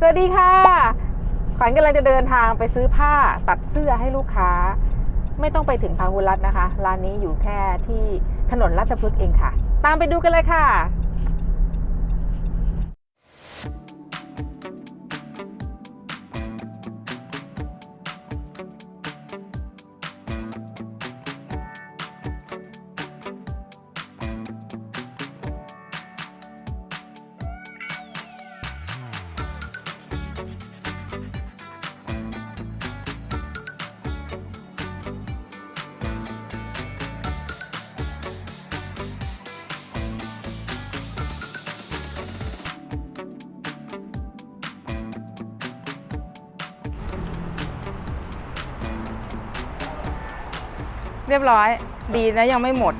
สวัสดีค่ะขวัญกำลังจะเดินทางไปซื้อผ้าตัดเสื้อให้ลูกค้า ไม่ต้องไปถึงพาหุรัตน์นะคะ ร้านนี้อยู่แค่ที่ถนนราชพฤกษ์เองค่ะ ตามไปดูกันเลยค่ะ เรียบร้อย ดีนะยังไม่หมด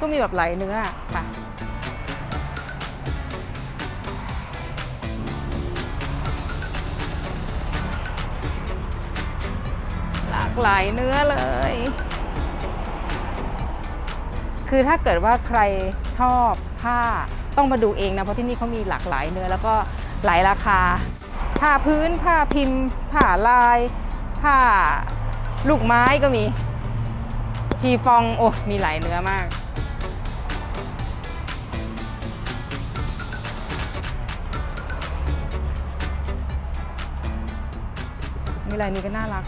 ก็มีแบบไหลเนื้อค่ะหลากหลายเนื้อเลย คือถ้าเกิดว่าใครชอบผ้าต้องมาดูเองนะ เพราะที่นี่เขามีหลากหลายเนื้อแล้วก็หลายราคา ผ้าพื้น ผ้าพิมพ์ ผ้าลาย ผ้าลูกไม้ก็มี ชีฟอง โอ้ มีหลายเนื้อมากมีลายนี้ก็น่ารัก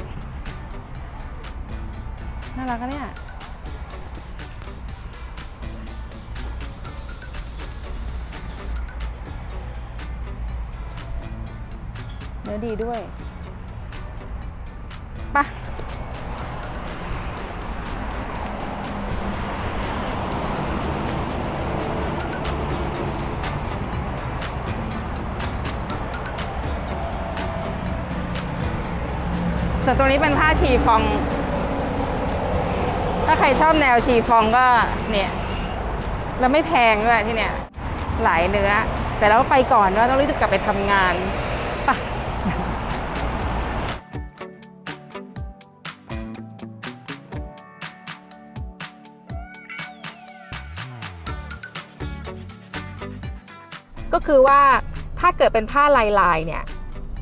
น่ารักอะเนี่ย นื้อดีด้วยปะส่วนตรงนี้เป็นผ้าชีฟอง ถ้าใครชอบแนวชีฟองก็เนี่ย แล้วไม่แพงด้วยที่เนี่ย หลายเนื้อ แต่เราไปก่อนว่าต้องรีบกลับไปทำงาน ก็คือว่าถ้าเกิดเป็นผ้าลายลายเนี่ย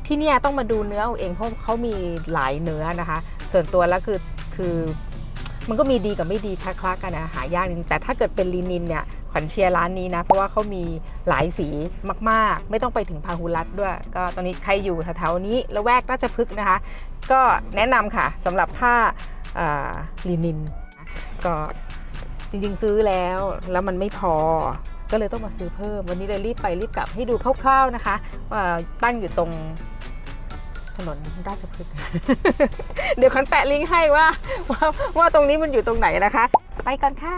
ที่เนี่ยต้องมาดูเนื้อเอาเองเพราะเขามีหลายเนื้อนะคะ ส่วนตัวแล้วคือคือมันก็มีดีกับไม่ดีคล้ายๆกันนะหายากนิดแต่ถ้าเกิดเป็นลีนินเนี่ยขวัญเชียร์ร้านนี้นะ เพราะว่าเขามีหลายสีมากๆ ไม่ต้องไปถึงพาหุรัตด้วย ก็ตอนนี้ใครอยู่แถวๆนี้ละแวกราชพฤกษ์นะคะ ก็แนะนำค่ะสำหรับผ้าลีนิน ก็จริงๆซื้อแล้วแล้วมันไม่พอ ก็เลยต้องมาซื้อเพิ่ม วันนี้เลยรีบไปรีบกลับให้ดูคร่าวๆนะคะว่าตั้งอยู่ตรงถนนราชพฤกษ์ เดี๋ยวคันแปะลิงก์ให้ว่าว่า ว่าตรงนี้มันอยู่ตรงไหนนะคะ ไปก่อนค่ะ